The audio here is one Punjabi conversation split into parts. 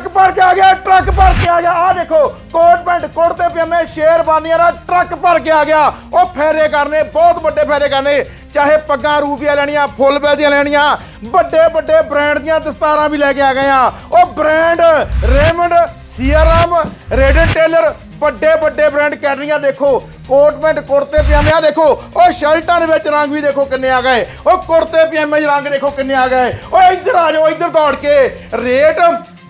ਟਰੱਕ ਭਰ ਕੇ ਆ ਗਿਆ, ਟਰੱਕ ਭਰ ਕੇ ਆ ਗਿਆ। ਆ ਦੇਖੋ, ਕੋਟ ਪੈਂਟ ਕੁੜਤੇ ਪਜਾਮੇ, ਸ਼ੇਰਵਾਨੀਆਂ ਦਾ ਟਰੱਕ ਭਰ ਕੇ ਆ ਗਿਆ। ਉਹ ਫੇਰੇ ਕਰਨੇ, ਬਹੁਤ ਵੱਡੇ ਫੇਰੇ ਕਰਨੇ। ਚਾਹੇ ਪੱਗਾਂ ਰੂਪੀਆਂ ਲੈਣੀਆਂ, ਫੁੱਲ ਬੈਲ ਦੀਆਂ ਲੈਣੀਆਂ, ਵੱਡੇ ਵੱਡੇ ਬ੍ਰਾਂਡ ਦੀਆਂ ਦਸਤਾਰਾਂ ਵੀ ਲੈ ਕੇ ਆ ਗਏ ਆ। ਉਹ brand Raymond Siyaram Reid and Taylor, ਵੱਡੇ ਵੱਡੇ ਬ੍ਰਾਂਡ ਕੈਟਰੀਆਂ ਦੇਖੋ। ਕੋਟ ਪੈਂਟ, ਕੁੜਤੇ, ਪਜਾਮੇ ਆ ਦੇਖੋ। ਉਹ ਸ਼ਰਟਾਂ ਦੇ ਵਿੱਚ ਰੰਗ ਵੀ ਦੇਖੋ ਕਿੰਨੇ ਆ ਗਏ। ਉਹ ਕੁੜਤੇ, ਪਜਾਮੇ 'ਚ ਰੰਗ ਦੇਖੋ ਕਿੰਨੇ ਆ ਗਏ। ਉਹ ਇੱਧਰ ਆ ਜਾਓ, ਇੱਧਰ ਦੌੜ ਕੇ। ਰੇਟ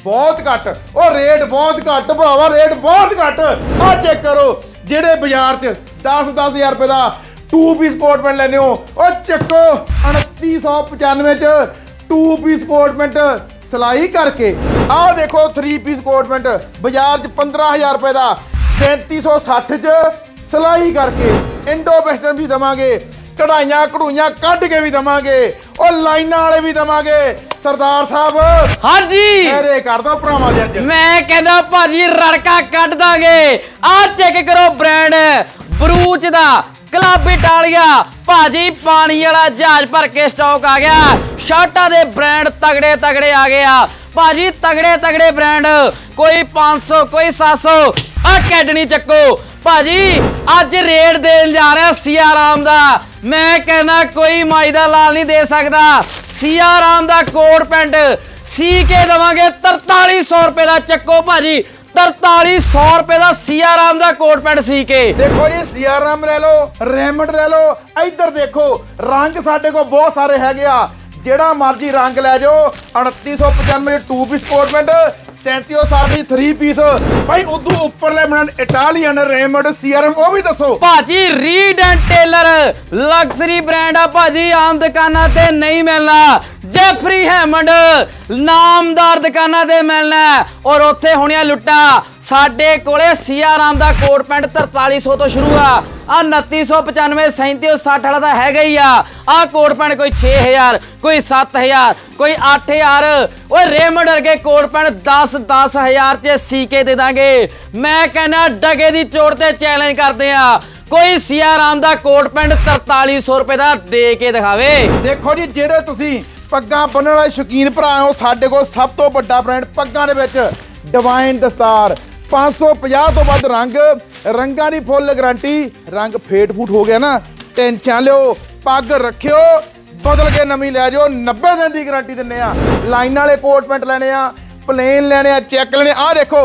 ਬਹੁਤ ਘੱਟ। ਉਹ ਰੇਟ ਬਹੁਤ ਘੱਟ ਭਰਾਵਾ, ਰੇਟ ਬਹੁਤ ਘੱਟ। ਆ ਚੈੱਕ ਕਰੋ, ਜਿਹੜੇ ਬਾਜ਼ਾਰ ਚ 10 10000 ਰੁਪਏ ਦਾ ਟੂ ਪੀਸ ਕੋਟ ਪੈਂਟ ਲੈਨੇ ਹੋ, ਉਹ ਚੱਕੋ 2995 ਚ ਟੂ ਪੀਸ ਕੋਟ ਪੈਂਟ ਸਿਲਾਈ ਕਰਕੇ। ਆਹ ਦੇਖੋ 3 ਪੀਸ ਕੋਟ ਪੈਂਟ, ਬਾਜ਼ਾਰ ਚ 15000 ਰੁਪਏ ਦਾ 3760 ਚ ਸਿਲਾਈ ਕਰਕੇ ਇੰਡੋ ਵੈਸਟਰਨ ਵੀ ਦਵਾਂਗੇ। ਕਢਾਈਆਂ ਕਢੂਈਆਂ ਕੱਢ ਕੇ ਵੀ ਦਵਾਂਗੇ। ਉਹ ਲਾਈਨਾਂ ਵਾਲੇ ਵੀ ਦਵਾਂਗੇ। ਸਰਦਾਰ ਸਾਹਿਬ ਹਾਂਜੀ। ਐਰੇ ਕਰ ਦੋ ਭਰਾਵਾਂ ਦੇ ਅੱਜ। ਮੈਂ ਕਹਿੰਦਾ ਭਾਜੀ ਰੜਕਾ ਕੱਢ ਦਾਂਗੇ। ਆ ਚੈੱਕ ਕਰੋ ਬ੍ਰਾਂਡ ਬਰੂਚ ਦਾ। ਕਲੱਬ ਇਟਾਲੀਆ ਭਾਜੀ ਪਾਣੀ ਵਾਲਾ ਜਹਾਜ਼ ਭਰ ਕੇ ਸਟਾਕ ਆ ਗਿਆ। ਸ਼ਰਟਾਂ ਦੇ ਬ੍ਰਾਂਡ ਤਗੜੇ ਤਗੜੇ ਆ ਗਏ ਆ। ਭਾਜੀ ਤਗੜੇ ਤਗੜੇ ਬ੍ਰਾਂਡ ਕੋਈ 500 ਕੋਈ 700 ਆ ਕੈਡਨੀ ਚੱਕੋ। ਭਾਜੀ, ਅੱਜ ਰੇਟ ਦੇਣ ਜਾ ਰਿਹਾ ਸੀਆ ਰਾਮ ਦਾ। ਮੈਂ ਕਹਿੰਦਾ ਕੋਈ ਮਾਈ ਦਾ ਲਾਲ ਨਹੀਂ ਦੇ ਸਕਦਾ। ਸੀਆ ਰਾਮ ਦਾ ਕੋਟ ਪੈਂਟ। ਸੀ ਕੇ ਦਵਾਂਗੇ 4300 ਰੁਪਏ ਦਾ ਚੱਕੋ ਭਾਜੀ। 4300 ਰੁਪਏ ਦਾ ਸੀਆ ਰਾਮ ਦਾ ਕੋਟ ਪੈਂਟ ਸੀ ਕੇ। ਦੇਖੋ ਜੀ ਸੀਆਰਐਮ ਲੈ ਲਓ, ਰੈਮੰਡ ਲੈ ਲਓ। ਇੱਧਰ ਦੇਖੋ, ਰੰਗ ਸਾਡੇ ਕੋਲ ਬਹੁਤ ਸਾਰੇ ਹੈਗੇ ਆ। ਜਿਹੜਾ ਮਰਜ਼ੀ ਰੰਗ ਲੈ ਜਾਓ। 2995 2 ਪੀਸ ਕੋਟ ਪੈਂਟ 3760 3 ਪੀਸ ਭਾਈ, ਉਦੋਂ ਉੱਪਰਲੇ ਬ੍ਰਾਂਡ ਇਟਾਲੀਅਨ ਰੈਮੰਡ ਸੀਆਰਐਮ ਉਹ ਵੀ ਦੱਸੋ। ਭਾਜੀ Reid and Taylor luxury brand ਆ ਭਾਜੀ, ਆਮ ਦੁਕਾਨਾਂ ਤੇ ਨਹੀਂ ਮਿਲਣਾ। ਜੈਫਰੀ ਹੈਮੰਡ ਨਾਮਦਾਰ ਦੁਕਾਨਾਂ ਤੇ ਮਿਲਣਾ। ਔਰ ਉੱਥੇ ਹੋਣੀਆਂ ਲੁੱਟਾਂ। ਸਾਡੇ ਕੋਲੇ ਸੀਆਰਾਮ ਦਾ ਕੋਟ ਪੈਂਟ 4300 ਤੋਂ ਸ਼ੁਰੂ ਆ। ਆ 2995 3760 ਵਾਲਾ ਤਾਂ ਹੈਗਾ ਹੀ ਆ। ਆ ਕੋਟ ਪੈਂਟ ਕੋਈ 6000 ਕੋਈ 7000 ਕੋਈ 8000 ਓਏ ਰੇਮੰਡ ਵਰਗੇ ਕੋਟ ਪੈਂਟ 10 10000 ਚ ਸੀਕੇ ਦੇ ਦਾਂਗੇ। ਮੈਂ ਕਹਿੰਦਾ ਡਗੇ ਦੀ ਚੋੜ ਤੇ ਚੈਲੰਜ ਕਰਦੇ ਆ। ਕੋਈ ਸੀਆਰਾਮ ਦਾ ਕੋਟ ਪੈਂਟ 4300 ਰੁਪਏ ਦਾ ਦੇ ਕੇ ਦਿਖਾਵੇ। ਦੇਖੋ ਜੀ, ਜਿਹੜੇ ਤੁਸੀਂ ਪੱਗਾਂ ਬੰਨਣ ਵਾਲੇ ਸ਼ੌਕੀਨ ਭਰਾ ਹੋ, ਸਾਡੇ ਕੋਲ ਸਭ ਤੋਂ ਵੱਡਾ ਬ੍ਰਾਂਡ ਪੱਗਾਂ ਦੇ ਵਿੱਚ ਡਿਵਾਈਨ ਦਸਤਾਰ। 550 ਤੋਂ ਵੱਧ ਰੰਗ, ਰੰਗਾਂ ਦੀ ਫੁੱਲ ਗਾਰੰਟੀ। ਰੰਗ ਫੇਟ ਫੂਟ ਹੋ ਗਿਆ ਨਾ, ਟੈਨਸ਼ਨ ਲਿਓ, ਪੱਗ ਰੱਖਿਓ, ਬਦਲ ਕੇ ਨਵੀਂ ਲੈ ਜਾਓ 90 ਦਿਨ ਦੀ ਗਾਰੰਟੀ ਦਿੰਨੇ ਆ। ਲਾਈਨ ਵਾਲੇ ਕੋਟ ਪੈਂਟ ਲੈਣੇ ਆ ਪਲੇਨ ਲੈਣੇ ਆ ਚੈੱਕ ਲੈਣੇ ਆ। ਦੇਖੋ,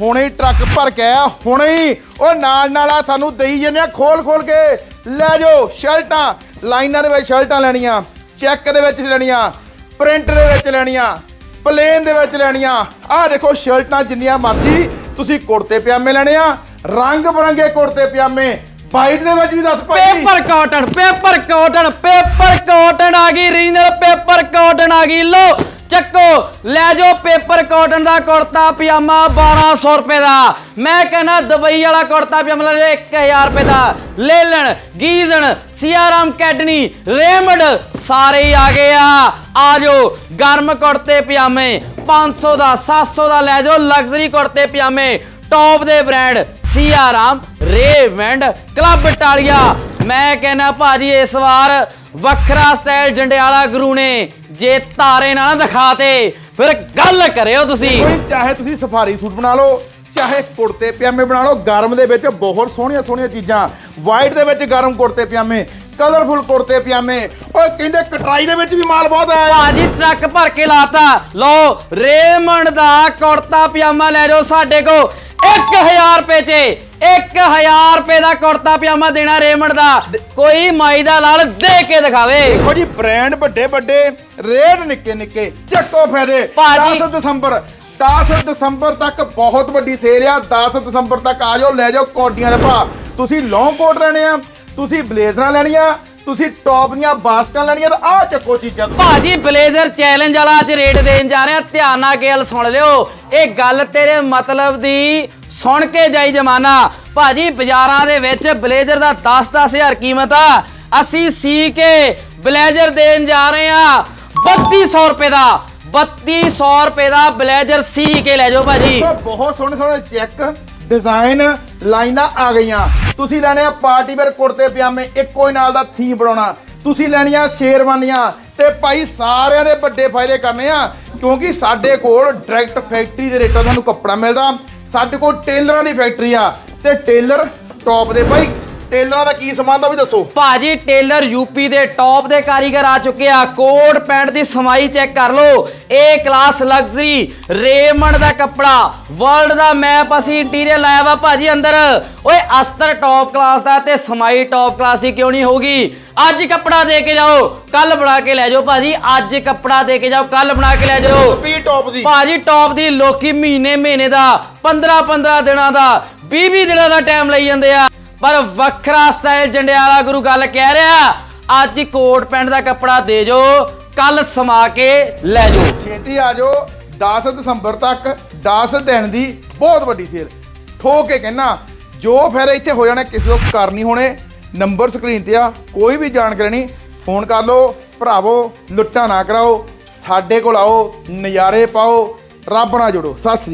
ਹੁਣੇ ਹੀ ਟਰੱਕ ਭਰ ਕੇ ਆਇਆ, ਹੁਣੇ ਹੀ। ਉਹ ਨਾਲ ਨਾਲ ਆ ਸਾਨੂੰ ਦੇਈ ਜੰਨੇ ਆ, ਖੋਲ ਖੋਲ ਕੇ। ਲੈ ਜਾਓ, ਸ਼ਰਟਾਂ, ਲਾਈਨਾਂ ਦੇ ਵਿੱਚ ਸ਼ਰਟਾਂ ਲੈਣੀਆਂ ਚੈੱਕ ਦੇ ਵਿੱਚ ਲੈਣੀਆਂ ਪ੍ਰਿੰਟ ਦੇ ਵਿੱਚ ਲੈਣੀਆਂ ਪਲੇਨ ਦੇ ਵਿੱਚ ਲੈਣੀਆਂ। ਆਹ ਦੇਖੋ, ਸ਼ਰਟਾਂ ਜਿੰਨੀਆਂ ਮਰਜ਼ੀ ਤੁਸੀਂ ਕੁੜਤੇ ਪਜਾਮੇ ਲੈਣੇ ਆ, ਰੰਗ ਬਰੰਗੇ ਕੁੜਤੇ ਪਜਾਮੇ। ਵਾਈਟ ਦੇ ਵਿੱਚ ਵੀ ਦੱਸ ਭਾਈ। Paper cotton paper cotton paper cotton ਆ ਗਈ, ਰੀਜਨਲ ਪੇਪਰ ਕਾਟਨ ਆ ਗਈ। ਲੋ ਚੱਕੋ, ਲੈ ਜਾਓ ਪੇਪਰ ਕਾਟਨ ਦਾ ਕੁੜਤਾ ਪਜਾਮਾ 1200 ਰੁਪਏ ਦਾ। ਮੈਂ ਕਹਿੰਦਾ ਦੁਬਈ ਵਾਲਾ ਕੁੜਤਾ ਪਜਾਮਾ ਲੈ 1000 ਰੁਪਏ ਦਾ। ਲੈ ਲੈਣ ਗੀਜ਼ਨ ਕੈਡਨੀ, ਰੇਮਡ, ਸਾਰੇ ਹੀ ਆ ਗਏ ਆ। ਆ ਜਾਓ, ਗਰਮ ਕੁੜਤੇ ਪਜਾਮੇ 500 ਦਾ 700 ਦਾ ਲੈ ਜਾਓ, ਲਗਜ਼ਰੀ ਕੁੜਤੇ ਪਜਾਮੇ, ਟੌਪ ਦੇ brand, Siyaram, Raymond, club Italia. ਮੈਂ ਕਹਿੰਦਾ ਭਾਜੀ, ਇਸ ਵਾਰ ਵੱਖਰਾ ਸਟਾਈਲ ਜੰਡਿਆਲਾ ਗੁਰੂ ਨੇ। ਜੇ ਤਾਰੇ ਨਾ ਨਾ ਦਿਖਾਤੇ ਫਿਰ ਗੱਲ ਕਰਿਓ ਤੁਸੀਂ। ਕੋਈ ਚਾਹੇ ਤੁਸੀਂ ਸਫਾਰੀ ਸੂਟ ਬਣਾ ਲਓ ਚਾਹੇ ਕੁੜਤੇ ਪਜਾਮੇ ਬਣਾ ਲਓ ਗਰਮ ਦੇ ਵਿੱਚ ਬਹੁਤ ਸੋਹਣੀਆਂ ਸੋਹਣੀਆਂ ਚੀਜ਼ਾਂ। ਵਾਈਟ ਦੇ ਵਿੱਚ ਗਰਮ ਕੁੜਤੇ ਪਜਾਮੇ ਕਲਰਫੁਲ ਕੁੜਤੇ ਪਜਾਮੇ। ਓਏ ਕਹਿੰਦੇ ਕਟਰਾਈ ਦੇ ਵਿੱਚ ਵੀ ਮਾਲ ਬਹੁਤ ਆਇਆ। ਭਾਜੀ ਟਰੱਕ ਭਰ ਕੇ ਲਾਤਾ। ਲਓ ਰੇਮੰਡ ਦਾ ਕੁੜਤਾ ਪਜਾਮਾ ਲੈ ਜਾਓ ਸਾਡੇ ਕੋ 1000 ਰੁਪਏ 'ਚ। 1000 ਰੁਪਏ ਦਾ ਕੁੜਤਾ ਪਜਾਮਾ ਦੇਣਾ ਰੇਮੰਡ ਦਾ। ਕੋਈ ਮਾਈ ਦਾ ਲਾਲ ਦੇ ਕੇ ਦਿਖਾਵੇ। ਦੇਖੋ ਜੀ ਬ੍ਰਾਂਡ ਵੱਡੇ ਵੱਡੇ ਰੇਟ ਨਿੱਕੇ ਨਿੱਕੇ ਚੱਕੋ ਭਾਜੀ। 10 ਦਸੰਬਰ 10 ਦਸੰਬਰ ਤੱਕ ਬਹੁਤ ਵੱਡੀ ਸੇਲ ਆ। 10 ਦਸੰਬਰ ਤੱਕ ਆ ਜਾਓ ਲੈ ਜਾਓ ਕੋਡੀਆਂ ਦੇ ਭਾ ਤੁਸੀਂ ਲੌਂਗ ਕੋਟ ਲੈਣੇ ਆ ਤੁਸੀਂ ਬਲੇਜ਼ਰਾਂ ਲੈਣੀਆਂ ਤੁਸੀਂ ਟੌਪ ਦੀਆਂ ਬਾਸਕਾਂ ਲੈਣੀਆਂ ਤਾਂ ਆਹ ਚੱਕੋ ਚੀਜ਼ਾਂ ਭਾਜੀ ਬਲੇਜ਼ਰ ਚੈਲੰਜ ਵਾਲਾ ਅੱਜ ਰੇਟ ਦੇਣ ਜਾ ਰਹੇ। ਆ ਧਿਆਨ ਨਾਲ ਗੱਲ ਸੁਣ ਲਿਓ। ਇਹ ਗੱਲ ਤੇਰੇ ਮਤਲਬ ਦੀ ਸੁਣ ਕੇ ਜਾਈ ਜਮਾਨਾ। ਭਾਜੀ ਬਾਜ਼ਾਰਾਂ ਦੇ ਵਿੱਚ ਬਲੇਜ਼ਰ ਦਾ 10-10000 ਕੀਮਤ ਆ। ਅਸੀਂ ਸੀ ਕੇ ਬਲੇਜ਼ਰ ਦੇਣ ਜਾ ਰਹੇ ਆ। 3200 ਰੁਪਏ ਦਾ 3200 ਰੁਪਏ ਦਾ ਬਲੇਜ਼ਰ ਸੀ ਕੇ ਲੈ ਜਾਓ ਭਾਜੀ। ਬਹੁਤ ਸੋਹਣੇ ਸੋਹਣੇ ਚੈੱਕ, ਡਿਜ਼ਾਈਨ ਲਾਈਨਾਂ ਆ ਗਈਆਂ। ਤੁਸੀਂ ਲੈਣੇ ਆ ਪਾਰਟੀ ਵੇਅਰ ਕੁੜਤੇ, ਪਜਾਮੇ, ਇੱਕੋ ਹੀ ਨਾਲ ਦਾ ਥੀਮ ਬਣਾਉਣਾ। ਤੁਸੀਂ ਲੈਣੀਆਂ ਸ਼ੇਰਵਾਨੀਆਂ ਤੇ ਭਾਈ ਸਾਰਿਆਂ ਦੇ ਵੱਡੇ ਫਾਇਦੇ ਕਰਨੇ ਆ, ਕਿਉਂਕਿ ਸਾਡੇ ਕੋਲ ਡਾਇਰੈਕਟ ਫੈਕਟਰੀ ਦੇ ਰੇਟਾਂ ਤੁਹਾਨੂੰ ਕੱਪੜਾ ਮਿਲਦਾ। ਸਾਡੇ ਕੋਲ ਟੇਲਰਾਂ ਦੀ ਫੈਕਟਰੀ ਆ ਤੇ ਟੇਲਰ ਟੌਪ ਦੇ। ਭਾਈ ਟੇਲਰਾਂ ਦਾ ਕੀ ਸਮਾਨ ਦਾ ਵੀ ਦੱਸੋ। ਭਾਜੀ ਟੇਲਰ ਯੂਪੀ ਦੇ ਟੌਪ ਦੇ ਕਾਰੀਗਰ ਆ ਚੁੱਕੇ ਆ। ਕੋਟ ਪੈਂਟ ਦੀ ਸਮਾਈ ਚੈੱਕ ਕਰ ਲਓ। ਏ ਕਲਾਸ ਲਗਜ਼ਰੀ ਰੇਮੰਡ ਦਾ ਕੱਪੜਾ। ਵਰਲਡ ਦਾ ਮੈਪ ਅਸੀਂ ਇੰਟੀਰੀਅਰ ਲਾਇਆ ਵਾ ਭਾਜੀ ਅੰਦਰ। ਓਏ ਅਸਤਰ ਟੌਪ ਕਲਾਸ ਦਾ ਤੇ ਸਮਾਈ ਟੌਪ ਕਲਾਸ ਦੀ ਕਿਉਂ ਨਹੀਂ ਹੋਗੀ ਅੱਜ ਕੱਪੜਾ ਦੇ ਕੇ ਜਾਓ ਕੱਲ ਬਣਾ ਕੇ ਲੈ ਜਾਓ ਭਾਜੀ। ਅੱਜ ਕੱਪੜਾ ਦੇ ਕੇ ਜਾਓ ਕੱਲ ਬਣਾ ਕੇ ਲੈ ਜਾਓ। ਪੀ ਟੌਪ ਦੀ। ਭਾਜੀ ਟੌਪ ਦੀ ਲੋਕੀ ਮਹੀਨੇ ਮਹੀਨੇ ਦਾ 15 15 ਦਿਨਾਂ ਦਾ 20 20 ਦਿਨਾਂ ਦਾ ਟਾਈਮ ਲਈ ਜਾਂਦੇ ਆ। ਪਰ ਵੱਖਰਾ ਸਟਾਈਲ ਜੰਡਿਆਲਾ ਗੁਰੂ ਗੱਲ ਕਹਿ ਰਿਹਾ, ਅੱਜ ਹੀ ਕੋਟ ਪੈਂਟ ਦਾ ਕੱਪੜਾ ਦੇ ਜੋ ਕੱਲ ਸਮਾ ਕੇ ਲੈ ਜਾਓ ਛੇਤੀ ਆ ਜਾਓ 10 ਦਸੰਬਰ ਤੱਕ 10 ਦਿਨ ਦੀ ਬਹੁਤ ਵੱਡੀ ਸੇਲ। ਠੋਕ ਕੇ ਕਹਿਣਾ ਜੋ ਫਿਰ ਇੱਥੇ ਹੋ ਜਾਣਾ, ਕਿਸੇ ਤੋਂ ਕਰ ਨਹੀਂ ਹੋਣੇ, ਨੰਬਰ ਸਕਰੀਨ ਤੇ ਆ, ਕੋਈ ਵੀ ਜਾਣਕਾਰੀ ਨਹੀਂ, ਫੋਨ ਕਰ ਲਓ, ਭਰਾਵੋ, ਲੁੱਟਾਂ ਨਾ ਕਰਾਓ, ਸਾਡੇ ਕੋਲ ਆਓ, ਨਜ਼ਾਰੇ ਪਾਓ, ਰੱਬ ਨਾਲ ਜੁੜੋ, ਸਤਿ ਸ੍ਰੀ ਅਕਾਲ।